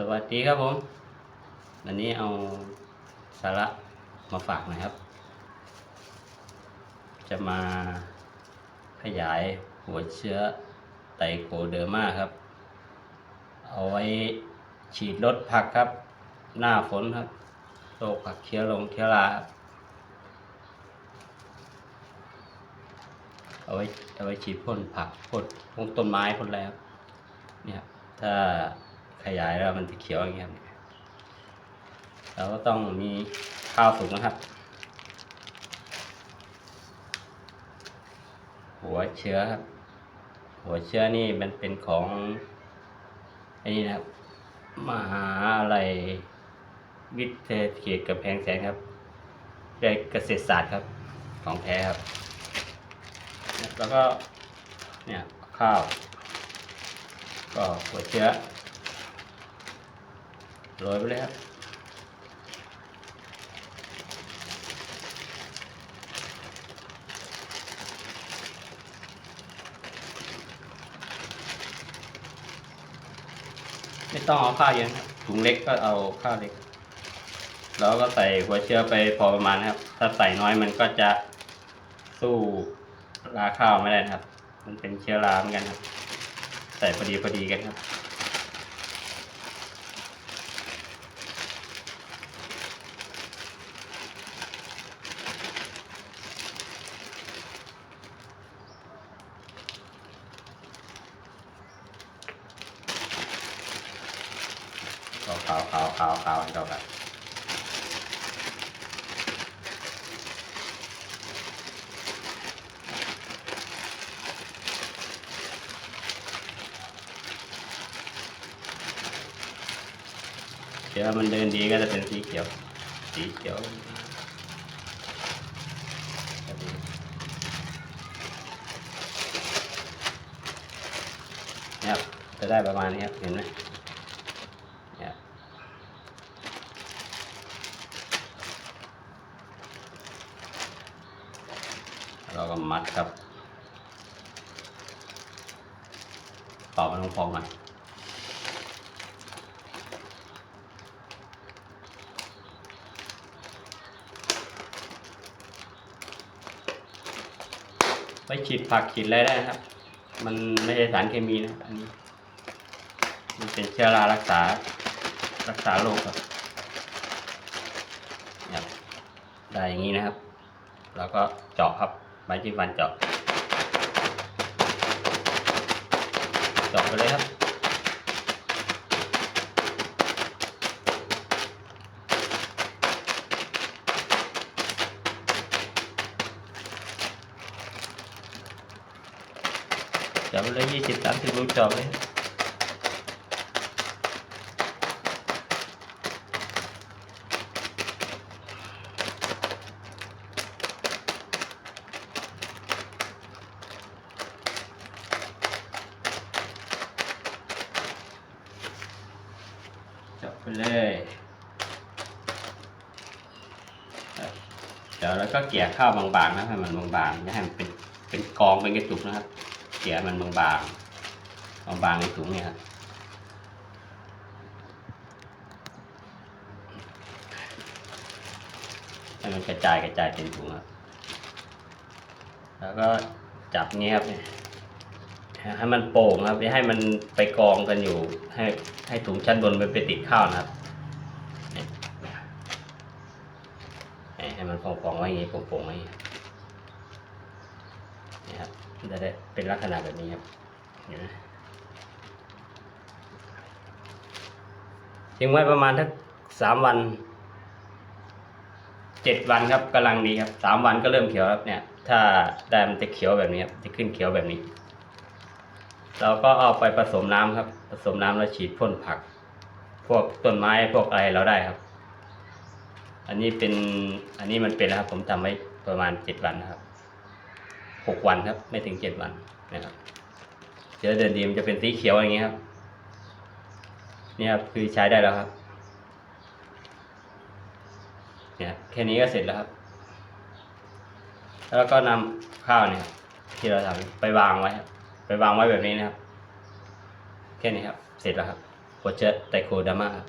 สวัสดีครับผม วันนี้เอาสาระมาฝากหน่อยครับ จะมาขยายหัวเชื้อไตโคเดอร์มาครับ เอาไว้ฉีดลดผักครับ หน้าฝนครับโรคผักเชื้อลงเชื้อราครับเอาไว้เอาไว้ฉีดพ่นผักพ่นพวกต้นไม้พ่นอะไรครับเนี่ยถ้า ขยายแล้วมันจะเขียวอย่างเงี้ยครับเราก็ต้องมีข้าวสุกนะครับ หัวเชื้อครับ หัวเชื้อนี่มันเป็นของไอ้นี่นะครับมหาอะไรวิทยาเขตกับแพงแสนครับเรียนเกษตรศาสตร์ครับของแท้ครับ แล้วก็เนี่ยข้าว ก็หัวเชื้อ โรยไปเลยครับไม่ต้องเอาข้าวเยอะครับถุงเล็กก็เอาข้าวเล็ก แล้วก็ใส่หัวเชื้อไปพอประมาณนะครับ ถ้าใส่น้อยมันก็จะสู้ราข้าวไม่ได้นะครับ มันเป็นเชื้อราเหมือนกันครับ ใส่พอดีพอดีกันครับ ขาวขาวขาวขาวให้เขากันเดี๋ยวมันเดินดีก็จะเป็นสีเขียว สีเขียวเนี่ยครับจะได้ประมาณนี้ครับ เห็นไหมเนี่ย เราก็มัดครับต่อมันลงพองหน่อยไปฉีดผักฉีดอะไรได้ครับ มันไม่ใช่สารเคมีนะอันนี้มันเป็นเชื้อรารักษา รักษาโรคครับได้อย่างนี้นะครับ แล้วก็เจาะครับ ใบจิ้มฟันเจาะเจาะไปเลยครับ เจาะไปเลยยี่สิบสามสิบลูกเจาะไปเลยเดี๋ยวแล้วก็เกี่ยข้าวบางๆนะให้มันบางๆไม่ให้มันเป็นเป็นกองเป็นกระจุกนะครับ เกี่ยมันบางๆบางๆในถุงเนี่ยครับให้มันกระจายกระจายเป็นถุงครับแล้วก็จับนี้ครับเนี่ย ให้มันโป่งครับอย่าให้มันไปกองกันอยู่ ให้ให้ถุงชั้นบนมันไปติดข้าวนะครับให้มันฟองๆไว้อย่างนี้โป่งๆไว้อย่างนี้นี่ครับจะได้เป็นลักษณะแบบนี้ครับเห็นไหมทิ้งไว้ประมาณทักสามวันเจ็ดวันครับกำลังดีครับสามวันก็เริ่มเขียวครับเนี่ย ถ้าได้มันจะเขียวแบบนี้ครับจะขึ้นเขียวแบบนี้ เราก็เอาไปผสมน้ำครับ ผสมน้ำแล้วฉีดพ่นผัก พวกต้นไม้พวกอะไรเราได้ครับ อันนี้เป็นอันนี้มันเป็นแล้วครับ ผมทำไว้ประมาณเจ็ดวันนะครับหกวันครับ ไม่ถึงเจ็ดวันนะครับเชื้อเดินดีมันจะเป็นสีเขียวอย่างนี้ครับนี่ครับคือใช้ได้แล้วครับ เนี่ยแค่นี้ก็เสร็จแล้วครับ แล้วก็นำข้าวเนี่ยที่เราทำไปวางไว้ครับ ไปวางไว้แบบนี้นะครับ แค่นี้ครับ เสร็จแล้วครับผโคเชไตโคดามาครับ